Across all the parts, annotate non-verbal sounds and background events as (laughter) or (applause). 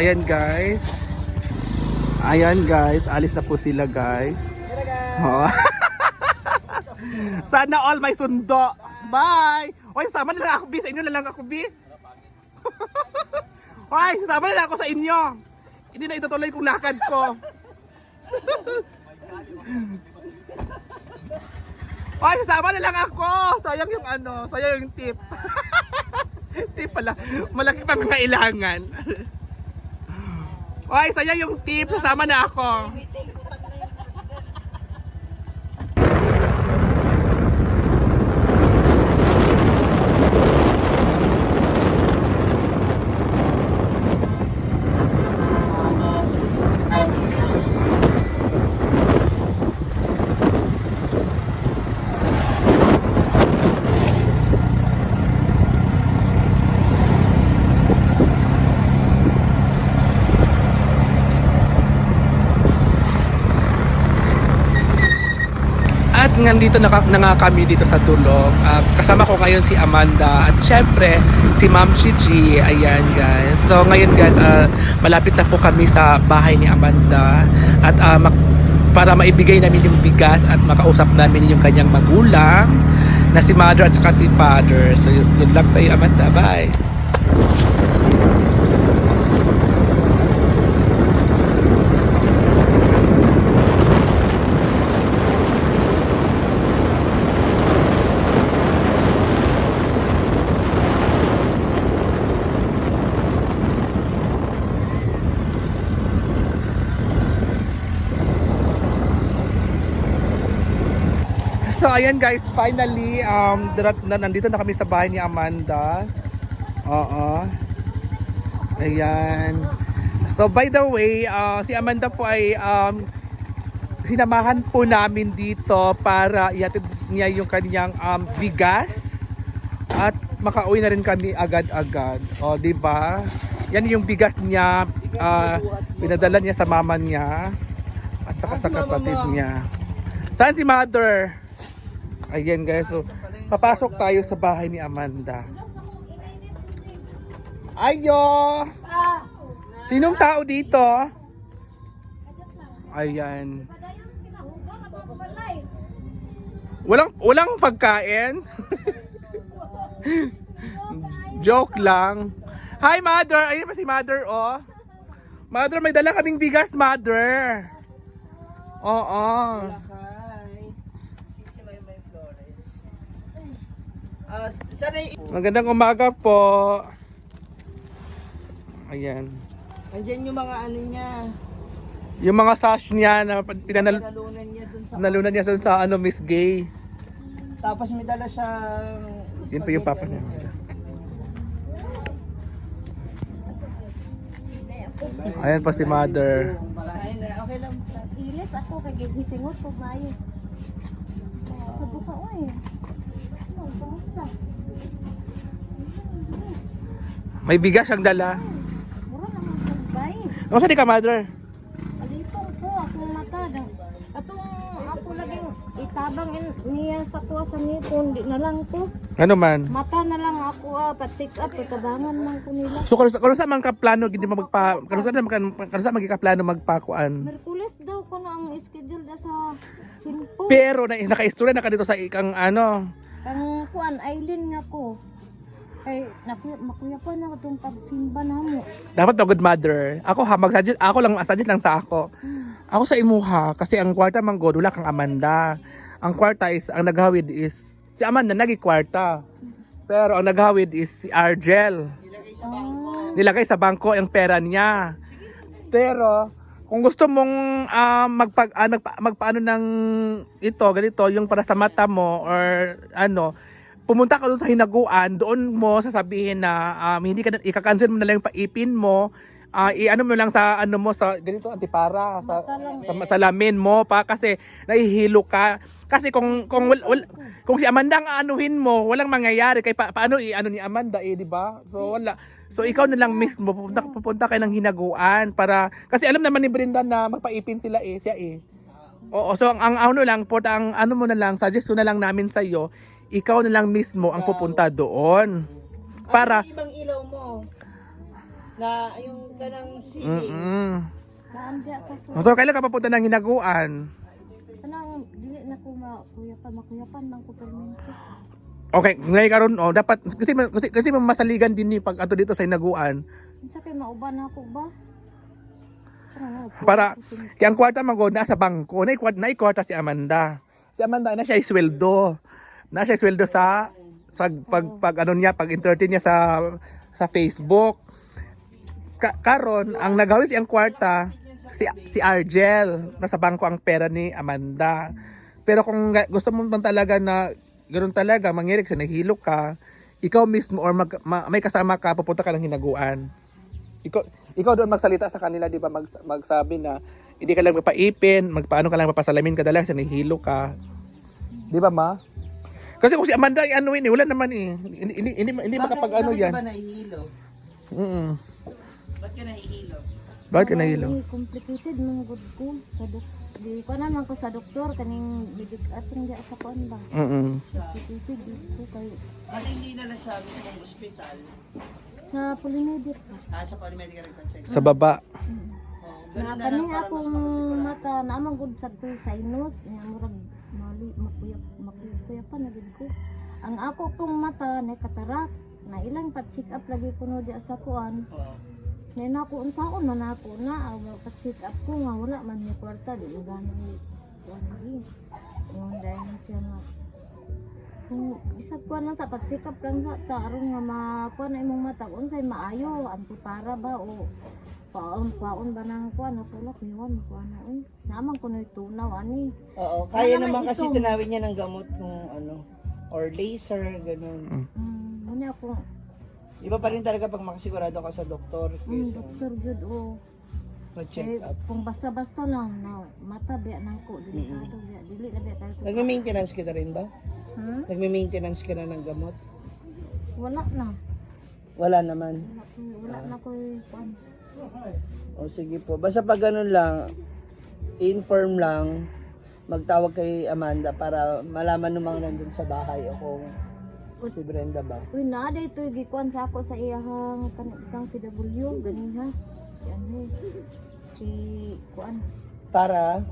Ayan guys. Ayan guys, alis na po sila guys. Oh. (laughs) Sana all may sundo. Bye! Oy, sama na lang ako, B. Sa inyo lang ako, B. (laughs) Oy, sama na lang ako sa inyo. Hindi na itutuloy kong lakad ko. (laughs) Oy, sama na lang ako. Sayang yung ano, sayang yung tip. tip pala. Malaki pa mga ilangan. Oy, sayang yung tip. Sasama na ako. At nandito na, na nga kami dito sa Tulog. Ah, kasama ko ngayon si Amanda at syempre si Ma'am Gigi. Ayan guys. So ngayon guys, ah, malapit na po kami sa bahay ni Amanda. At mak- para maibigay namin yung bigas at makausap namin yung kanyang magulang na si mother at saka si father. So good luck sa iyo Amanda. Bye! So ayan guys, finally um darat na nandito na kami sa bahay ni Amanda. Oo. Ayan. So by the way, uh, si Amanda po ay um sinamahan po namin dito para ihatid niya yung kanyang um, bigas at makauwi na rin kami agad-agad. O, di ba? Yan yung bigas niya, uh, pinadala niya sa mama niya at saka sa kapatid niya. Saan si mother? Ayan guys, so papasok tayo sa bahay ni Amanda. Ayo! Sinong tao dito? Ayan. Walang walang pagkain. (laughs) Joke lang. Hi mother, ayun pa si mother oh. Mother, may dala kaming bigas, mother. Oo. Hi. Sisi May May Flores. Ah, sanay Magandang umaga po. Ayan. Andiyan yung mga ano niya. Yung mga sash niya na pinanal Nalunan niya dun sa nalunan niya dun sa ano Miss Gay. Tapos may dala siyang Yun pa yung papa niya. Ayan pa si mother. Okay lang. Ilis ako kay gisingot ko maayo. Sa buka oy. Oh, kamusta? May bigas siyang dala. Mura naman sa bay. Ano di ka mother? Alipong ko akong mata daw. Atong ako laging itabang in, niya sa kuha sa ngipon di na lang ko. Ano man? Mata na lang ako ah, pat-check up itabangan man ko nila. So karon karon sa man ka plano mo magpa karon sa man karon sa magika plano magpakuan. Merkules daw ko na ang schedule da sa Sinpo. Pero na naka-istorya na ka dito sa ikang ano. Kang kuan island nga ko. Kay nakuya makuya pa na itong pagsimba namo. Dapat na good mother. Ako ha mag-suggest ako lang suggest lang sa ako. Ako sa imuha kasi ang kwarta man god wala kang Amanda. Ang kwarta is ang naghawid is si Amanda nagi kwarta. Pero ang naghawid is si Argel. Ah, Nilagay sa bangko yung pera niya. Pero kung gusto mong ah, magpag ah, nagpa- magpaano ng ito ganito yung para sa mata mo or ano pumunta ka doon sa hinaguan, doon mo sasabihin na um, hindi ka ika-cancel mo na lang yung paipin mo. Ah, i-ano mo lang sa ano mo sa ganito antipara sa Mata lang. sa salamin mo pa kasi nahihilo ka. Kasi kung kung wal, wal- kung si Amanda ang anuhin mo, walang mangyayari kay pa, paano i-ano ni Amanda eh, di ba? So wala. So ikaw na lang mismo pupunta pupunta kayo ng hinaguan para kasi alam naman ni Brenda na magpaipin sila eh, siya eh. Oo, so ang, ang ano lang, po, ang ano mo na lang, suggest ko na lang namin sa iyo, ikaw na lang mismo ang pupunta doon. Para yung ibang ilaw mo? Na yung kanang ceiling. Mm-mm. Naandya sa so. So, kailan ka papunta ng hinaguan? Kanang dili na ko makuyapan, makuyapan man ko perminto. Okay, ngayon karon oh, dapat kasi kasi, kasi masaligan din ni pag ato dito sa hinaguan Unsa kay mauban ako ba? Na, para kaya ang kwarta magod na sa bangko na ikwarta na ikwarta si Amanda. Si Amanda na siya sweldo. Na siya sweldo sa sa pag, pag ano niya pag entertain niya sa sa Facebook. Ka, karon ang nagawin siyang kwarta si si Argel nasa bangko ang pera ni Amanda. Pero kung gusto mo man talaga na ganoon talaga mangyari kasi nahilo ka, ikaw mismo or mag, ma- may kasama ka pupunta ka ng hinaguan. Ikaw, ikaw doon magsalita sa kanila, di ba, mag, magsabi na hindi ka lang mapaipin, magpaano ka lang papasalamin ka dala kasi nahihilo ka. Di ba, ma? Kasi kung si Amanda ay ano yun, eh, wala naman eh. Hindi, hindi, hindi, hindi makapag ano bakit yan. ka ba nahihilo? Mm Ba't ka nahihilo? Bakit ka nahihilo? Ay, complicated mong good ko sa dok. Di ko naman ko sa doktor kaning bidik ating di sa kuan ba. Mm Complicated di ko kay Ba't hindi na lang sa mismong ospital? sa polimedic ba. Ah, sa paramedical nagpa-check. Sa baba. Mm. Oh, Na na kaning akong mata na amang good sa ko'y sinus nga murag mali makuyap makuyap pa na gid ko. Ang ako pong mata na katarak na ilang pat check up lagi kuno di sa kuan. Oo. Nay nako unsaon man ako na ang check up ko nga wala man ni kwarta di mo gani ni kuan ni. Yung dahil na siya nga. Kung isa kuan lang sa up lang sa ta aron nga makuan na imong mata unsay maayo? Antipara ba o paon paon ba nang kuan ako wala kuwan kuan na uy. Naman ko na tunaw ani. Oo, kaya naman naman kasi tinawid niya ng gamot kung ano, or laser, ganun. mm, muna ako Iba pa rin talaga pag makasigurado ka sa doktor mm, kaysa doktor good o mag-check eh, up. kung basta-basta lang na mata biya nang ko delikado biya dili na biya kayo ko Nagme-maintenance ka na rin ba? Hmm? Nagme-maintenance ka na ng gamot? wala na Wala naman. wala, wala na ko kuan O sige po. Basta pag ganun lang, inform lang, magtawag kay Amanda para malaman namang nandun sa bahay o kung si Brenda ba. Uy, na ito gikuan sa ako sa iyahang kanitang PW gani ha. Si ano si kuan Para,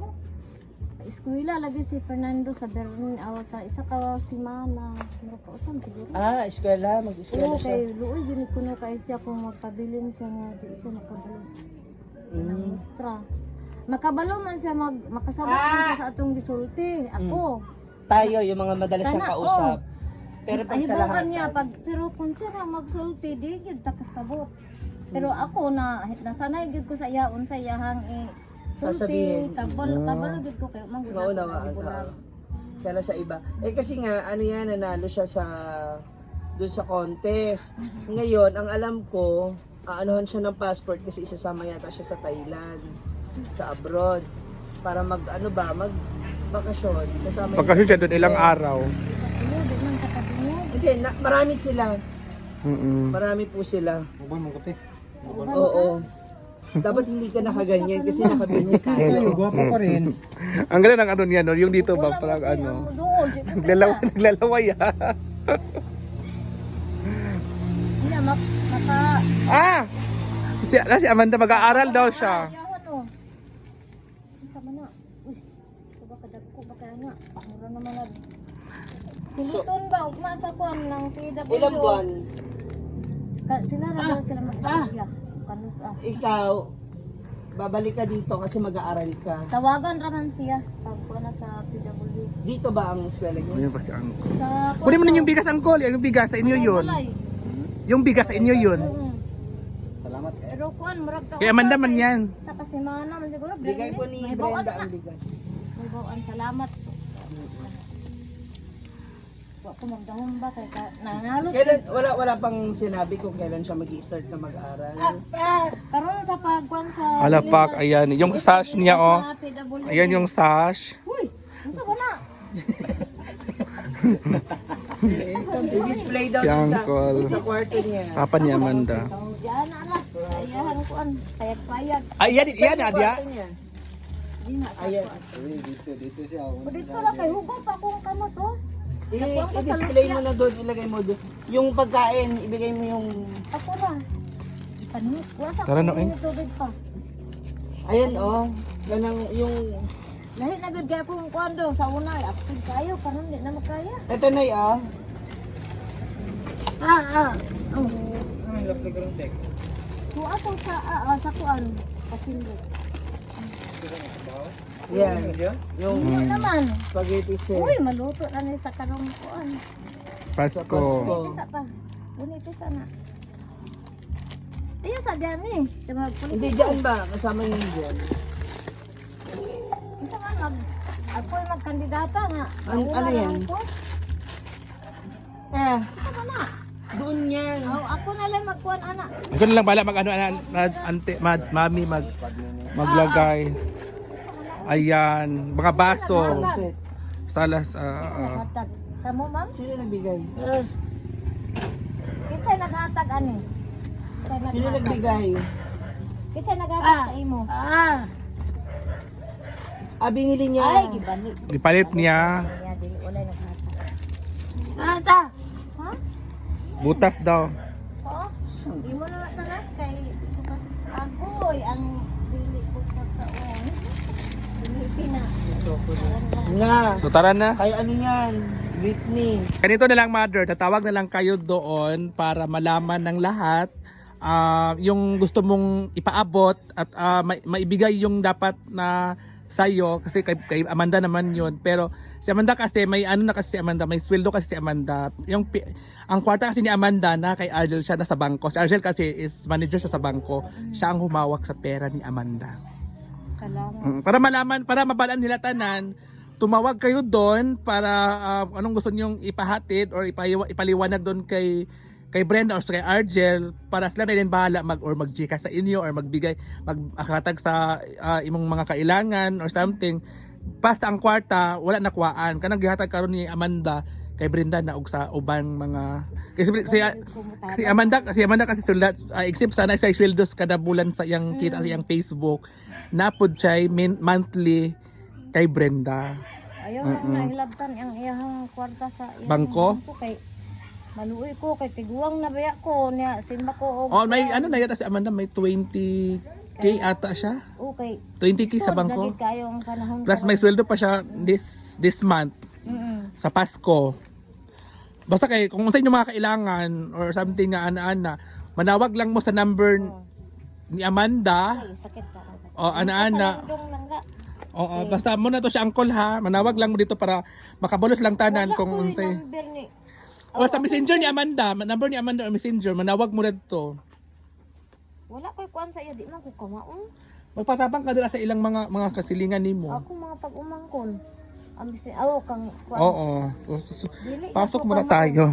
eskwela lagi si Fernando sa Berlin aw sa isa ka semana. Pero kausan siguro. ah, eskwela, mag-eskwela Oo, siya. kay luoy gini kuno kay siya kung magpabilin siya nga di siya nakabalo. Mm. Mustra. Makabalo man siya mag makasabot man siya sa atong gisulti. Ako. Tayo, yung mga madalas Kana, niyang kausap. Pero pag sa lahat, niya pag pero kung siya na magsulti di gyud ta kasabot. Pero ako na nasanay gyud ko sa iya unsa iyahang i Sasabihin. sulti kabalo kabalo gyud ko kay mangud maunawaan ka. Kaya sa iba. Eh kasi nga, ano yan, nanalo siya sa doon sa contest. Ngayon, ang alam ko, aanuhan siya ng passport kasi isasama yata siya sa Thailand, sa abroad. Para mag, ano ba, mag bakasyon. Kasama yung- Pagkasyon siya doon ilang araw. Ano di man sa kabingo. Hindi, na, marami sila. Mm Marami po sila. Uban Oo. Dapat hindi ka nakaganyan kasi nakaganyan ka. Tayo, gwapo pa rin. (laughs) Ang ganda ng ano niya, no? yung dito ba, parang ano. amo doon. Di ko (laughs) Naglalawa, naglalaway ah. Niya mak maka ah! Si, na, si Amanda mag-aaral daw siya. Ayawan o. Sa mana. Uy. Baka dagko baka na. Mura naman na. Piliton ba? Ugma sa kuan ng PW. Ilang buwan, Ka, sila na daw sila mag-istorya. Kanus ah. ikaw, babalik ka dito kasi mag-aaral ka. Tawagan raman siya. Pag na sa PW. Dito ba ang eskwela niyo? Ayun pa si. Sa Kunin mo na yung bigas, Uncle. Yung bigas sa inyo yun. Yung bigas sa inyo yun. Salamat. Pero kuan, murag ka. Kaya Amanda man yan. Sa kasimana man siguro. Bigay po ni Brenda ang bigas. May bawaan. Salamat. Wa ko magdahon ba kay ka nanalo. Kailan, wala, wala pang sinabi kung kailan siya mag-start na mag-aaral. Karon sa pagkuan sa Alapak, ayan. Yung sash niya, oh. Ayan yung sash. Uy, unsa ba na? (laughs) I-display daw dun sa, Uncle. sa kwarto niya. Papa ni Amanda. Diyan anak. Ayahan kuan. Payag payag. Ay, yan, Saan yan, yung Adia. kwarto niya? Di na. Ayan. Dito, dito siya. O dito lang kay hugot pa kung kamot oh. I- I-display mo na doon, ilagay mo doon. Yung pagkain, ibigay mo yung Ako na. Panimit. Wala sa Tara na, kunin eh. ng tubig pa. Ayan oh, ganang yung Lahi na gud kaya kung kwando sa una ay apil kayo karon di na makaya. ito na ah. Ah, ah. Oh. So ato sa ah, ah, sa kuan pasindo. Yan. Yung Hindi naman. spaghetti sir. Uy, maluto na ni sa karong kuan. Pasko. Pasko. Bunit sa pa. Bunit sa na. Ayun sa diyan eh. Diba, Hindi dyan ba? Kasama yun dyan. Ito nga mag... Ako ay magkandidata nga. Ano- Nauna ano lang yan? Ako. Eh, Ito ka na. doon yan. Oh, ako na lang magkuhan anak. Ako na lang bala mag ano ante mad, mami mag maglagay. Ayan, mga baso. Salas ah, ah. Naghatag. Kamu ma'am? Sino nagbigay? Kita naghatag ani. Kita Sino nagbigay? Kita naghatag sa imo. Ah! Ah, binili niya. Ay, gibalik. Gipalit niya. Niya dili ulay naghatag. Ata! Ha? Butas daw. Oo. Di mo na tanan kay agoy ang dili ko pagkaon. Dili na. So tara na. Kay ano yan? Whitney. Ganito na lang mother, tatawag na lang kayo doon para malaman ng lahat ah, yung gusto mong ipaabot at ah, mai- maibigay yung dapat na sa'yo kasi kay, kay Amanda naman yun pero si Amanda kasi may ano na kasi si Amanda may sweldo kasi si Amanda yung ang kwarta kasi ni Amanda na kay Argel siya na sa bangko si Argel kasi is manager siya sa bangko siya ang humawak sa pera ni Amanda Salamat. Mm, para malaman, para mabalaan nila tanan, tumawag kayo doon para ah, anong gusto niyong ipahatid or ipaliwa, ipaliwanag doon kay kay Brenda or sa kay Argel para sila na din bahala mag or mag sa inyo or magbigay magakatag sa ah, imong mga kailangan or something. Basta ang kwarta wala nakuhaan kanang gihatag karon ni Amanda kay Brenda na og sa ubang mga kasi si, si Amanda si Amanda kasi sulat uh, except sana sa sweldos kada bulan sa iyang kita sa iyang Facebook napod siya min- monthly kay Brenda. Ayaw na na hilabtan ang iyang kwarta sa iyang Bangko? kay maluoy ko kay tiguang na baya ko niya simba ko og Oh, may ano na yata si Amanda may 20k ata siya. okay 20k sa bangko. Panahon Plus may sweldo pa siya this this month mm sa Pasko. Basta kay kung sa inyo mga kailangan or something na ana-ana, manawag lang mo sa number ni Amanda. Ay, sakit ka. O ana-ana. Dong langga. Oo, basta mo na to siya uncle ha. Manawag lang mo dito para makabulos lang tanan kung Wala ko unsay. yung number ni O sa messenger ni Amanda, ma- number ni Amanda or messenger, manawag mo na dito. wala ko kuan sa iya di man ko kamaon. Magpatabang ka dira sa ilang mga mga kasilingan nimo. Ako mga pag-umangkon. Ambisi aw kang kuan. Oo. So, so, Dili pasok ako muna kamaon. tayo.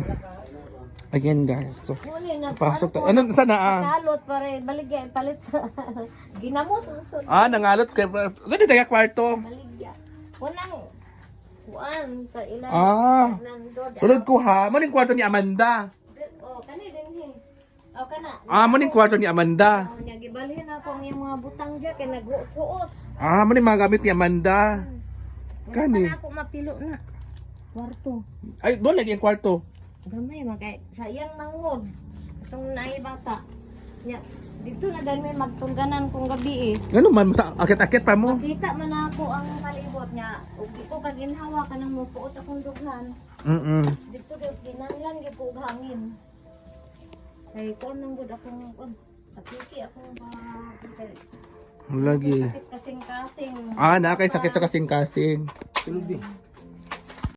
Again guys. So, na pasok tayo. Ano sana ah? Kalot pare baligya palit sa (laughs) ginamos. Ah, nangalot So di tayo kwarto. Baligya. Wanang kuan sa ilang Ah. Sulod ko ha. Muning kwarto ni Amanda. Oh, kani din. Oh, kana. Ah, muning kwarto ni Amanda. Oh, nya gibalhin ako ang mga butang diya kay naguot. Ah, muning mga gamit ni Amanda. Kani. Kani ako mapilo na. Kwarto. Ay, doon lagi ang kwarto. Gamay magay sa iyang manghod. Itong naibata. Nya dito na dahil may magtungganan kong gabi eh. Ganun man sa akit-akit pa mo. Makita man ako ang palibot niya. Ug di ko kaginhawa ka nang mupuot akong dughan. Mm. Dito kay ginanglan gyud ko hangin. Kay ko nang gud akong kun. Patiki akong pa Lagi. sakit kasing-kasing. Ah, na kay sakit sa kasing-kasing. Sulbi.